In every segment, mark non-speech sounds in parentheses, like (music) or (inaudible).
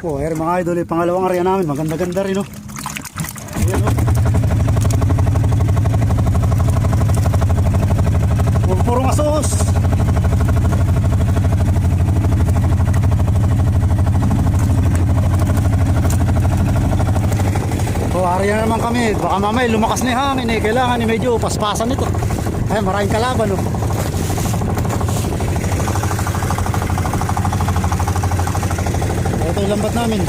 Po, ayan mga idol, yung pangalawang area namin, maganda-ganda rin, oh. Ayan, oh. Puro- Purong asos. O, area na naman kami. Baka mamaya lumakas na hangin eh. Kailangan eh, medyo paspasan ito. Ay, maraming kalaban, oh. Ito yung lambat namin.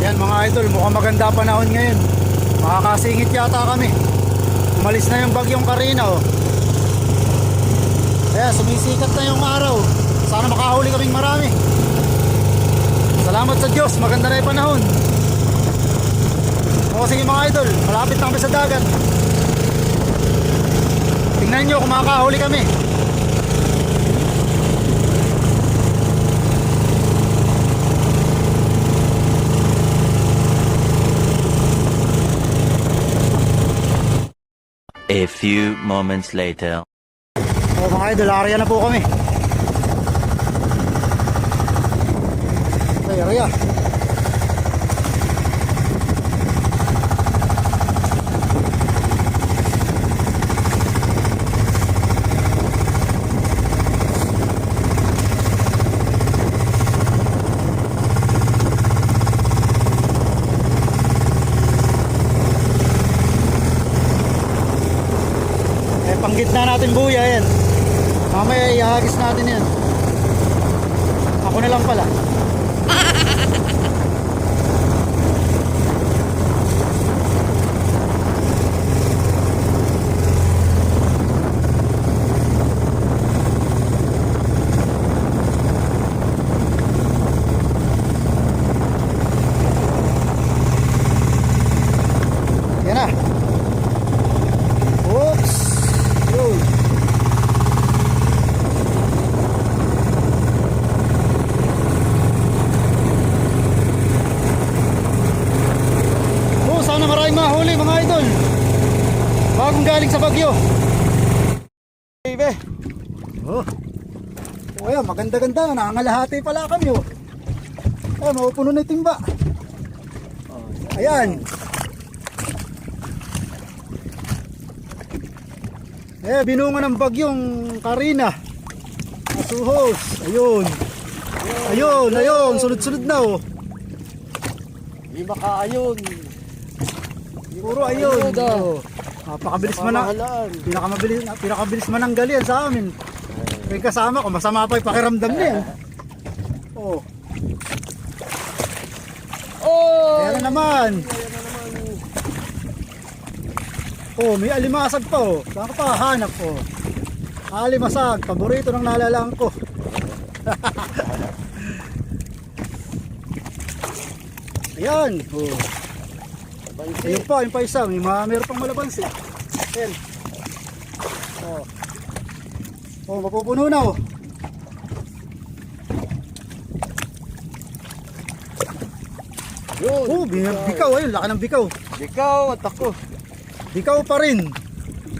Yan mga idol, mukhang maganda panahon ngayon. Makakasingit yata kami. Umalis na yung bagyong Karina oh. Kaya sumisikat na yung araw. Sana makahuli kaming marami. Salamat sa Diyos, maganda na yung panahon. O sige mga idol, malapit na kami sa dagat. Tingnan nyo kung makakahuli kami. A few moments later. O mga idol, area na po kami. Ay, area. Panggitna natin buya yan. Mamaya ihagis natin yan. Ako na lang pala. Yan na. Oops. Yun. Oh, sana maraming mahuli mga idol. Bagong galing sa Bagyo. Baby. Oh. Oh, ayan, maganda-ganda. Nangangalahati pala kami, oh. Oh, mapupuno na timba. Ayan. Eh, binunga ng bagyong Karina. Asuhos. Ayun. Ayun, ayun. Sunod-sunod na, oh. Di makaayon. Puro ayun. Ayun, ah. Oh. Napakabilis man na. Pamahalaan. Pinakabilis, pinakabilis man ang galian sa amin. May kasama ko, masama pa yung pakiramdam niya. Oh, Oh! kaya na naman. Oh, may alimasag pa oh. Saan ka pa hanap oh? Alimasag, paborito ng nalalang ko. (laughs) Ayan. Oh. Bansi. Ayun pa, yung pa isa. May mga meron pang malabansi. Ayan. Oh. Oh, mapupuno na oh. Yun. Oh, bin- bikaw ayun, laki ng bikaw. Ikaw at ako. Bikaw pa rin.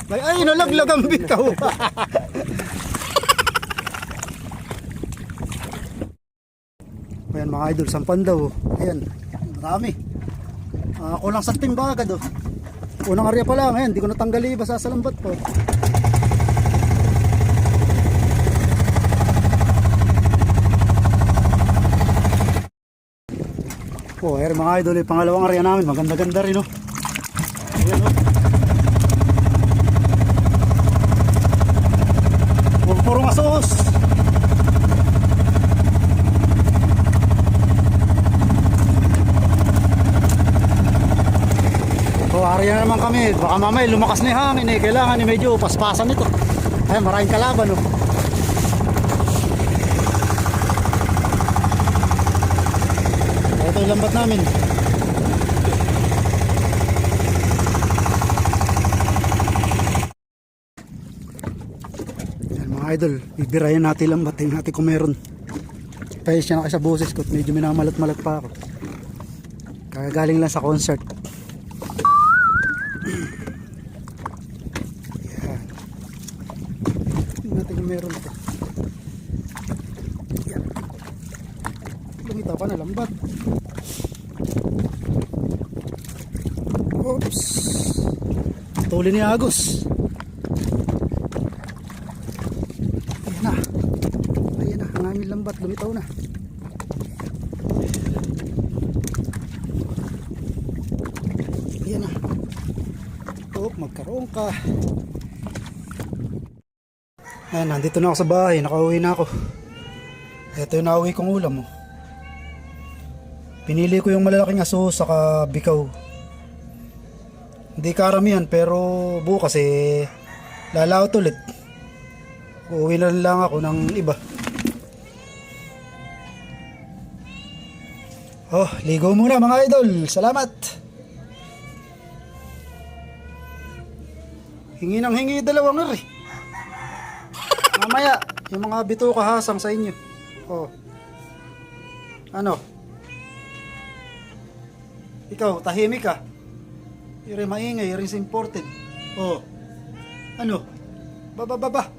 Ay, ay nalaglag ang bikaw. (laughs) Ayan mga idol, sampan daw. Ayan, marami. Ah, kulang sa timbaga do. Unang area pa lang, ayan, di ko natanggali basa sa lambat po. Po, ayan mga idol, yung pangalawang area namin, maganda-ganda rin oh. Ayan oh. O, area na naman kami. Baka mamaya lumakas na hangin eh. Kailangan eh, medyo paspasan ito. Ay, maraming kalaban oh. Ito yung lambat namin. Yan mga idol, bibirayan natin lambat. Tingnan natin kung meron. Kaya siya na kayo sa boses ko. Medyo minamalat-malat pa ako. Kagagaling lang sa concert. Natin kung meron ito. Yan. Lumita pa na lambat. Oops. Tuli ni Agos. Ayan na. Ayan na. Ang aming lambat. Lumitaw na. Ayan na. Oh, magkaroon ka. Ayan, nandito na ako sa bahay. Nakauwi na ako. Ito yung nauwi kong ulam. Oh. Pinili ko yung malalaking aso saka bikaw. Hindi karamihan pero bukas eh lalaot ulit. Uuwi na lang ako ng iba. Oh, ligo muna mga idol. Salamat. Hingi ng hingi dalawang er eh. Mamaya, yung mga bito kahasang sa inyo. Oh. Ano? Ikaw, tahimik ka. Iri maingay, iri imported. Oh. Ano? Baba, baba.